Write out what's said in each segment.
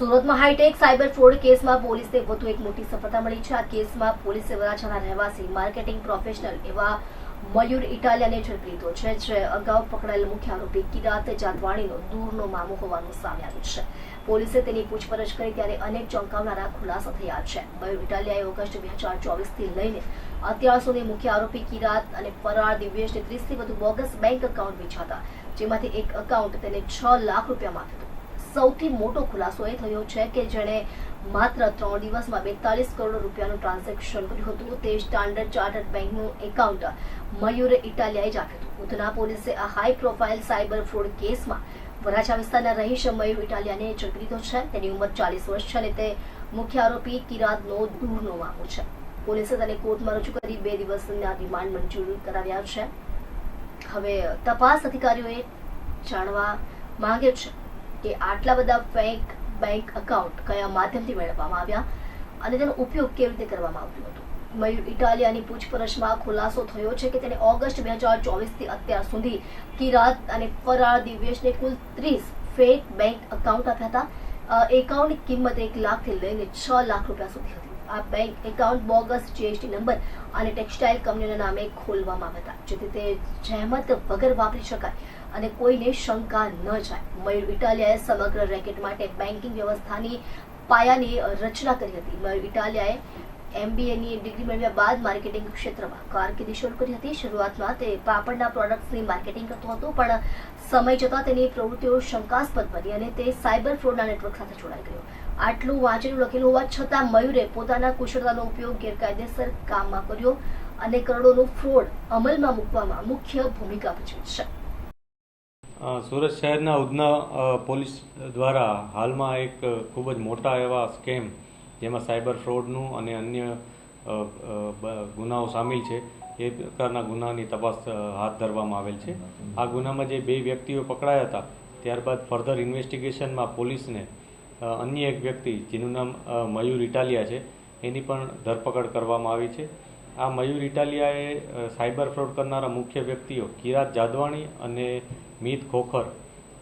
સુરતમાં high tech cyber fraud કેસમાં પોલીસને વધુ એક મોટી સફળતા મળી છે. આ કેસમાં પોલીસે વરાછાના રહેવાસી, માર્કેટિંગ પ્રોફેશનલ એવા મયુર ઇટાલિયાને ઝડપી લીધો છે, જે અગાઉ પકડાયેલ મુખ્ય આરોપી કિરાત જાદવાણીનો દૂરનો મામો હોવાનું સામે આવ્યું છે. પોલીસે તેની પૂછપરછ કરી ત્યારે અનેક ચોંકાવનારા ખુલાસા થયા છે. મયુર ઇટાલિયાએ ઓગસ્ટ બે હજાર ચોવીસથી લઈને અત્યાર સુધી મુખ્ય આરોપી કિરાત અને ફરાર દિવ્યેશને ત્રીસથી વધુ બોગસ બેંક એકાઉન્ટ વેચાતા, જેમાંથી એક એકાઉન્ટ તેને છ લાખ રૂપિયામાં આપ્યું હતું સૌથી મોટો ખુલાસો એ થયો છે કે જેણે માત્ર ત્રણ દિવસમાં બેતાલીસ કરોડ રૂપિયાનું ટ્રાન્ઝેક્શન કર્યું હતું. તે સ્ટાન્ડર્ડ ચાર્ટર્ડ બેંકનું એકાઉન્ટ મયુર ઇટાલિયાએ જ આપ્યું હતું. ઉધના પોલીસે આ હાઈ પ્રોફાઇલ સાયબર ફ્રોડ કેસમાં વરાછા વિસ્તારના રહીશ મયુર ઇટાલિયાને ઝડપી લીધો છે. તેની ઉંમર ચાલીસ વર્ષ છે અને તે મુખ્ય આરોપી કિરાતનો દૂરનો મામો છે. પોલીસે તેને કોર્ટમાં રજૂ કરી બે દિવસના રિમાન્ડ મંજૂર કરાવ્યા છે. હવે તપાસ અધિકારીઓએ જાણવા માંગે છે કે આટલા બધા ફેક બેંક એકાઉન્ટ કયા માધ્યમથી મેળવવામાં આવ્યા અને તેનો ઉપયોગ કેવી રીતે કરવામાં આવ્યો હતો? મયુર ઇટાલિયાની પૂછપરછમાં ખુલાસો થયો છે કે તેને ઓગસ્ટ બે હજાર ચોવીસથી અત્યાર સુધી કિરાત અને ફરાર દિવ્યેશને કુલ ત્રીસ ફેક બેંક એકાઉન્ટ આપ્યા હતા. એકાઉન્ટની કિંમત એક લાખથી લઈને છ લાખ રૂપિયા સુધી હતી. આ bank account bogus GST number અને ટેક્સટાઇલ કંપનીના નામે ખોલવામાં હતા. જેથી તે જહેમત વગર વાપરી શકાય અને કોઈને શંકા ન જાય. મયુર ઇટાલિયાએ સમગ્ર રેકેટ માટે બેન્કિંગ વ્યવસ્થાની પાયાની રચના કરી હતી. મયુર ઇટાલિયાએ એમબીએની ડિગ્રી મેળવ્યા બાદ માર્કેટિંગ ક્ષેત્રમાં કારકિર્દી શરૂ કરી હતી. શરૂઆતમાં તે પાપડના પ્રોડક્ટ્સની માર્કેટિંગ કરતો હતો, પણ સમય જતાં તેની પ્રવૃત્તિઓ શંકાસ્પદ બની અને તે સાયબર ફ્રોડના નેટવર્ક સાથે જોડાઈ ગયો. આટલું વાંચેલું લખેલું હોવા છતાં મયુરે પોતાના કુશળતાનો ઉપયોગ ગેરકાયદેસર કામમાં કર્યો અને કરોડોનું ફ્રોડ અમલમાં મૂકવામાં મુખ્ય ભૂમિકા ભજવી છે. સુરત શહેરના ઉધના પોલીસ દ્વારા હાલમાં એક ખૂબ જ મોટા એવા સ્કેમ જેમાં સાયબર ફ્રોડનું અને અન્ય ગુનાઓ સામેલ છે, એ પ્રકારના ગુનાની તપાસ હાથ ધરવામાં આવેલ છે. આ ગુનામાં જે બે વ્યક્તિઓ પકડાયા હતા, ત્યારબાદ ફર્ધર ઇન્વેસ્ટિગેશનમાં પોલીસને અન્ય એક વ્યક્તિ જેનું નામ મયુર ઇટાલિયા છે, એની પણ ધરપકડ કરવામાં આવી છે. આ મયુર ઇટાલિયાએ સાયબર ફ્રોડ કરનારા મુખ્ય વ્યક્તિઓ કિરાત જાદવાણી અને મીત ખોખર,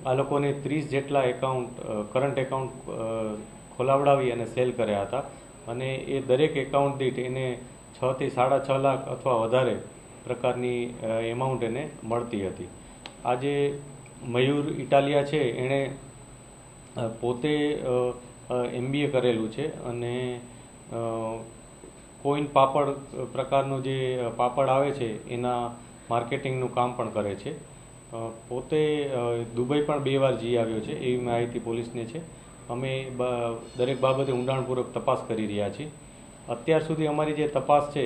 આ લોકોને ત્રીસ જેટલા એકાઉન્ટ કરંટ એકાઉન્ટ ખોલાવડાવી અને સેલ કર્યા હતા. અને એ દરેક એકાઉન્ટ દીઠ એને છથી સાડા છ લાખ અથવા વધારે પ્રકારની એમાઉન્ટ એને મળતી હતી. આજે મયુર ઇટાલિયા છે, એણે પોતે એમબીએ કરેલું છે અને કોઈન પાપડ પ્રકારનું જે પાપડ આવે છે, એના માર્કેટિંગનું કામ પણ કરે છે. પોતે દુબઈ પણ બે વાર જઈ આવ્યો છે, એવી માહિતી પોલીસને છે. અમે દરેક બાબતે ઊંડાણપૂર્વક તપાસ કરી રહ્યા છીએ. અત્યાર સુધી અમારી જે તપાસ છે,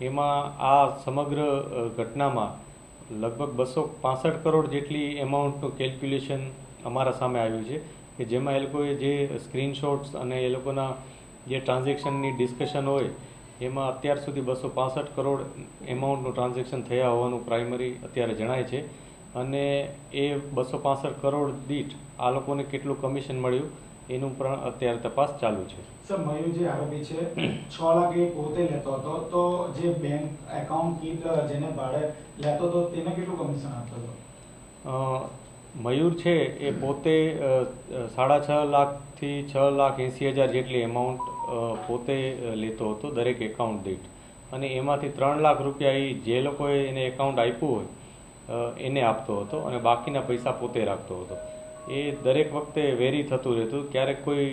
એમાં આ સમગ્ર ઘટનામાં લગભગ બસો પાસઠ કરોડ જેટલી એમાઉન્ટનું કેલ્ક્યુલેશન અમારા સામે આવ્યું છે. કે જેમાં એ લોકોએ જે સ્ક્રીનશોટ્સ અને એ લોકોના જે ટ્રાન્ઝેક્શનની ડિસ્કશન હોય એમાં અત્યાર સુધી બસો પાસઠ કરોડ એમાઉન્ટનું ટ્રાન્ઝેક્શન થયા હોવાનું પ્રાઇમરી અત્યારે જણાય છે. અને એ બસો પાસઠ કરોડ દીઠ આ લોકોને કેટલું કમિશન મળ્યું એનું પણ અત્યારે તપાસ ચાલુ છે. સર મયુર જે આરોપી છે છ લાખ એ પોતે લેતો હતો. તો જે બેંક એકાઉન્ટ કીટ જેને ભાડે લેતો હતો તેને કેટલું કમિશન આપતો હતો? અ, મયુર છે એ પોતે સાડા છ લાખથી છ લાખ એંસી હજાર જેટલી એમાઉન્ટ પોતે લેતો હતો દરેક એકાઉન્ટ દીઠ. અને એમાંથી ત્રણ લાખ રૂપિયા એ જે લોકોએ એને એકાઉન્ટ આપ્યું હોય એને આપતો હતો અને બાકીના પૈસા પોતે રાખતો હતો. એ દરેક વખતે વેરી થતું રહેતું. ક્યારેક કોઈ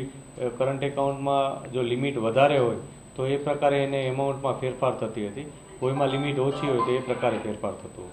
કરંટ એકાઉન્ટમાં જો લિમિટ વધારે હોય, તો એ પ્રકારે એને એમાઉન્ટમાં ફેરફાર થતી હતી. કોઈમાં લિમિટ ઓછી હોય તો એ પ્રકારે ફેરફાર થતો